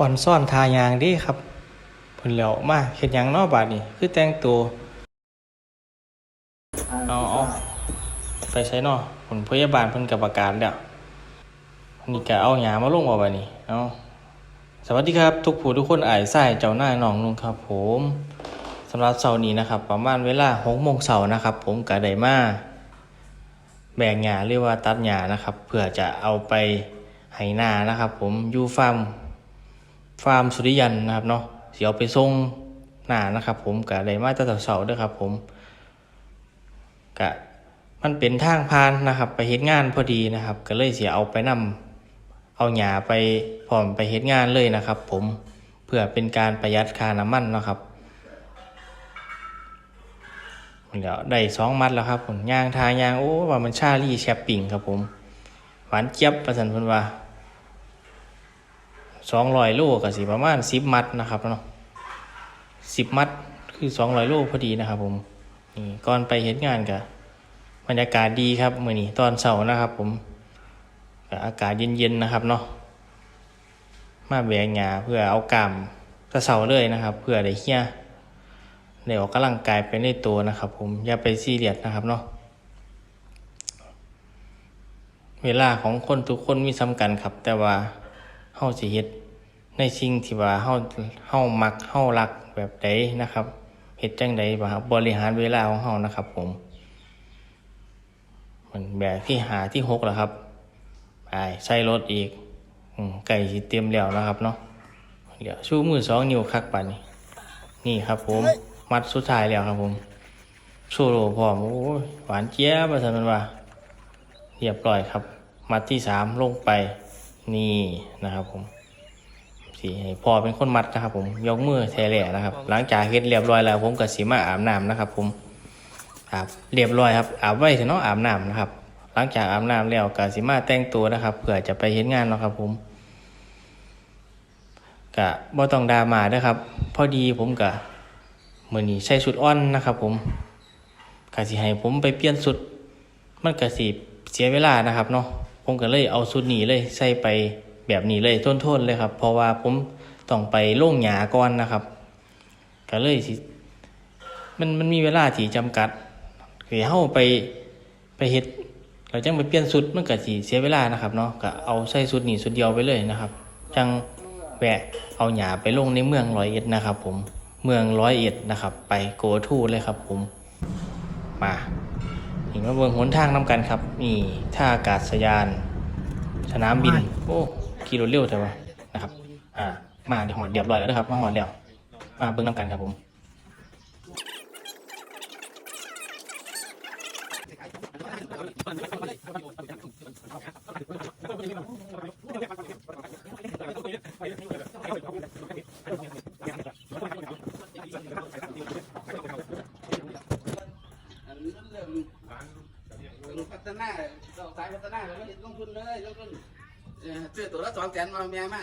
อ่อนซ่อนทายางเดีครับเพิ่นแล้วมาเฮ็ดหยังเนาะบาดนี้ คือแต่งตัวเอาเอาไปใช้เนาะผลพยาบาลเพิ่นก็ประกาศแล้วนี่ก็เอาหยามาลงว่าบาดนี้เอาสวัสดีครับ ทุกผู้ทุกคนอ้ายซ้ายเจ้าหน้ายน้องนุ่งครับ ผมสำหรับเสาร์นี้นะครับ ประมาณเวลา6โมงเช้านะครับ ผมก็ได้มาแบ่งหญ้าหรือว่าตัดหญ้านะครับ เพื่อจะเอาไปไหนานะครับ ผมอยู่ฟาร์ม ฟาร์มสุริยันนะครับเนาะเสียวไปส่งหนานะครับ ผมกะไดมาตั้งแต่เสาร์ด้วยครับ ผมกะมันเป็นทางพานนะครับ ไปเฮ็ดงานพอดีนะครับ ก็เลยเสียเอาไปนำเอาหยาไปพร้อมไปเฮ็ดงานเลยนะครับ ผมเพื่อเป็นการประหยัดค่าน้ำมันนะครับเดี๋ยวได้สองมัดแล้วครับผมย่างทางยางโอ้ว่ามันชาลี่แชปปิ้งครับผม หวานเจี๊ยบประสันพิ่นว่า สองร้อยโลกับสิประมาณสิบมัดนะครับเนาะสิบมัดคือสองร้อยโลพอดีนะครับผมนี่ก่อนไปเห็นงานกับบรรยากาศดีครับมื่อนี้ตอนเสาร์นะครับ ผมก็อากาศเย็นๆนะครับเนาะมาแบกหญ้าเพื่อเอากามตะเสาเลยนะครับ เพื่อได้เฮียได้ออกกำลังกายไปในตัวนะครับ ผมอย่าไปซีเรียสนะครับเนาะเวลาของคนทุกคนมีสำคัญครับ แต่ว่า เฮาสิเฮ็ดในสิ่งที่ว่าเฮาเฮามักเฮารักแบบใดนะครับเฮ็ดจังใดบ่ครับบริหารเวลาของเฮานะครับ ผม มันแบบที่หาที่หกแล้วครับไปใส่รถอีกอืมไก่สิเตรียมแล้วนะครับเนาะเดี๋ยวชูมือสองนิ้วคักปันนี่นี่ครับ ผม มัดสุดท้ายแล้วครับ ผมโซโล่พร้อมโอ้ยหวานเจี๊ยบว่าซั่นมันว่าเรียบร้อยครับ มัดที่สามลงไป นี่นะครับผมสีให้พ่อเป็นคนมัดนะครับผมยกมือแทแหล่นะครับ หลังจากเฮ็ดเรียบร้อยแล้ว ผมก็สีมาอาบน้ำนะครับ ผมอาบเรียบร้อยครับอาบไว้ถึงเนาะอาบน้ำนะครับ หลังจากอาบน้ำแล้วก็สีมาแต่งตัวนะครับเพื่อจะไปเฮ็ดงานเนาะครับ ผมกะบ่ต้องดรามาเด้อครับ พอดีผมกะมื้อนี้ใส่ชุดอ่อนนะครับ ผมก็สิให้ผมไปเปลี่ยนชุด มันก็สิเสียเวลานะครับเนาะ ผมก็เลยเอาชุดนี้เลยใส่ไปแบบนี้เลยต้นๆเลยครับ เพราะว่าผมต้องไปโล่งหยาก่อนนะครับ ก็เลยสิมันมันมีเวลาที่จำกัดคือเฮาไปไปเฮ็ดเราจังไปเปลี่ยนชุดมันก็สิเสียเวลานะครับเนาะก็เอาใส่ชุดนี้ชุดเดียวไปเลยนะครับ จังแวะเอาหยาไปลงในเมืองร้อยเอ็ดนะครับ ผมเมืองร้อยเอ็ดนะครับ ไปโกทูเลยครับ ผมมา นี่มาเบิ่งหนทางนำกันครับ นี่ท่าอากาศยาน สนามบิน โอ้ขี่รถเร็วแต่ว่านะครับ อ่า มาเดี๋ยวหอดเรียบร้อยแล้วนะครับ มาหอดเดียวมาเบิ่งนำกันครับผมอันนี้มันเริ่มพัฒ นาสายพัฒนาแล้วก็ลงทุนเลยลงทุนเอ่อซื้อตัวละสองแสนมาแม่มา